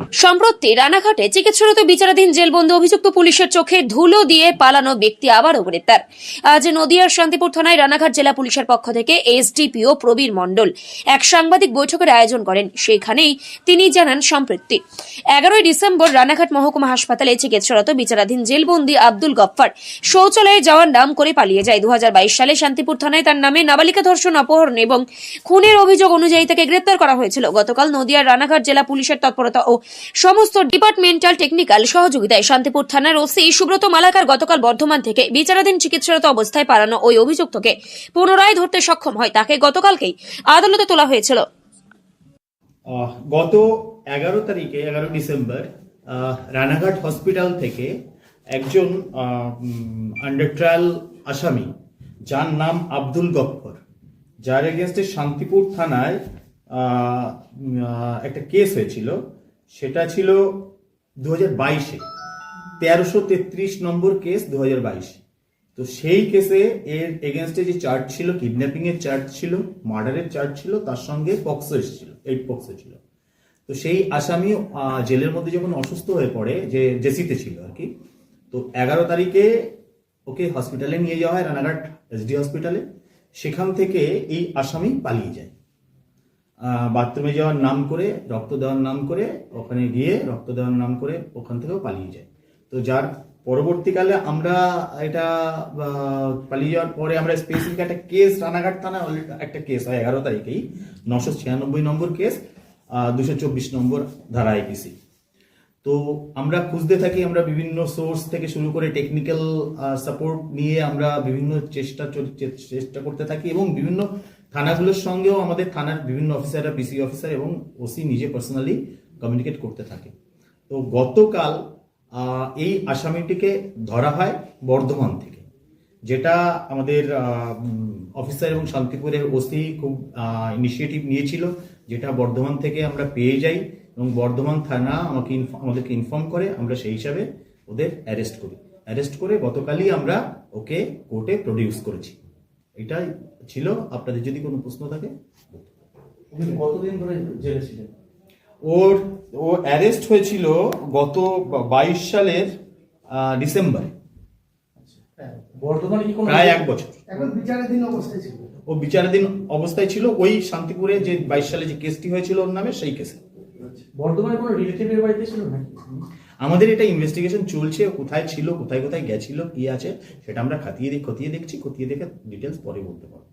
সম্প্রতি রানাঘাটে চিকিৎসারত বিচারাধীন জেলবন্দি অভিযুক্ত পুলিশের চোখে ধুলো দিয়ে পালানো ব্যক্তি আবারও গ্রেপ্তার। আজ নদিয়ার শান্তিপুর থানায় রানাঘাট জেলা পুলিশের পক্ষ থেকে এসডিপিও প্রবীর মণ্ডল এক সাংবাদিক বৈঠকের আয়োজন করেন। সেখানেই তিনি জানান সম্প্রতি। এগারোই ডিসেম্বর রানাঘাট মহকুমা হাসপাতালে চিকিৎসারত বিচারাধীন জেলবন্দি আব্দুল গফফার শৌচালয়ে যাওয়ার নাম করে পালিয়ে যায়। দু হাজার বাইশ সালে শান্তিপুর থানায় তার নামে নাবালিকা ধর্ষণ অপহরণ এবং খুনের অভিযোগ অনুযায়ী তাকে গ্রেপ্তার করা হয়েছিল। গতকাল নদিয়ার রানাঘাট জেলা পুলিশের তৎপরতা ও সমস্ত ডিপার্টমেন্টাল টেকনিক্যাল সহযোগিতায় শান্তিপুর থানার ওসি সুব্রত মালাকার গতকাল বর্ধমান থেকে বিচারাধীন চিকিৎসারত অবস্থায় পালানো ওই অভিযুক্তকে পুনরায় ধরতে সক্ষম হয়। তাকে গতকালকেই আদালতে তোলা হয়েছিল। গত এগারো তারিখে, এগারো ডিসেম্বর রানাঘাট হসপিটাল থেকে একজন আন্ডার ট্রায়াল আসামি, যার নাম আব্দুল গফ্ফর যার এগেনস্টে শান্তিপুর থানায় একটা কেস হয়েছিল। সেটা ছিল দু হাজার বাইশে। তেরোশো তেত্রিশ নম্বর কেস দু হাজার বাইশে। তো সেই কেসে এর এগেনস্টে যে চার্জ ছিল কিডন্যাপিং এর চার্জ ছিল মার্ডারের চার্জ ছিল, তার সঙ্গে পক্সো এসেছিল এইট পক্সো ছিল। তো সেই আসামি জেলের মধ্যে যখন অসুস্থ হয়ে পড়ে, যে জেসিতে ছিল আর কি, তো এগারো তারিখে ওকে হসপিটালে নিয়ে যাওয়া হয়, রানাঘাট এসডি হসপিটালে সেখান থেকে এই আসামি পালিয়ে যায়। বাথরুমে যাওয়ার নাম করে, রক্ত দেওয়ার নাম করে, ওখানে গিয়ে রক্ত দেওয়ার নাম করে ওখান থেকেও পালিয়ে যায়। তো যার পরবর্তীকালে আমরা এটা পালিয়ে যাওয়ার পরে আমরা স্পেসিফিক একটা কেস রানাঘাট থানা একটা কেস হয় এগারো তারিখেই, নশো ছিয়ানব্বই নম্বর কেস দুশো চব্বিশ নম্বর ধারা আইপিসি তো আমরা খুঁজতে থাকি, আমরা বিভিন্ন সোর্স থেকে শুরু করে টেকনিক্যাল সাপোর্ট নিয়ে আমরা বিভিন্ন চেষ্টা চেষ্টা করতে থাকি এবং বিভিন্ন থানাগুলোর সঙ্গেও আমাদের থানার বিভিন্ন অফিসাররা পিসি অফিসার এবং ওসি নিজে পার্সোনালি কমিউনিকেট করতে থাকে। তো গতকাল এই আসামিটিকে ধরা হয় বর্ধমান থেকে, যেটা আমাদের অফিসার এবং শান্তিপুরের ওসি খুব ইনিশিয়েটিভ নিয়েছিল, যেটা বর্ধমান থেকে আমরা পেয়ে যাই এবং বর্ধমান থানা আমাকে আমাদেরকে ইনফর্ম করে আমরা সেই হিসাবে ওদের অ্যারেস্ট করি। অ্যারেস্ট করে গতকালই আমরা ওকে কোর্টে প্রডিউস করেছি। এটাই ছিল আপনাদের যদি কোনো প্রশ্ন থাকে। কতদিন ধরে জেলে ছিলেন? ওর ও অ্যারেস্ট হয়েছিল গত বাইশ সালের ডিসেম্বরে। হ্যাঁ, বর্তমানে প্রায় এক বছর। এখন বিচারাধীন অবস্থায় ছিল। ও বিচারাধীন অবস্থায় ছিল ওই শান্তিপুরে যে বাইশ সালে যে কেসটি হয়েছিল ওর নামে সেই কেসে বর্তমানে কোনো রিলেটিভের বাড়িতে ছিল নাকি? আমাদের এটা ইনভেস্টিগেশন চলছে, কোথায় ছিল, কোথায় কোথায় গেছিল, কি আছে, সেটা আমরা খাতিয়ে খতিয়ে দেখছি, খতিয়ে দেখে ডিটেলস পরে বলতে পারব।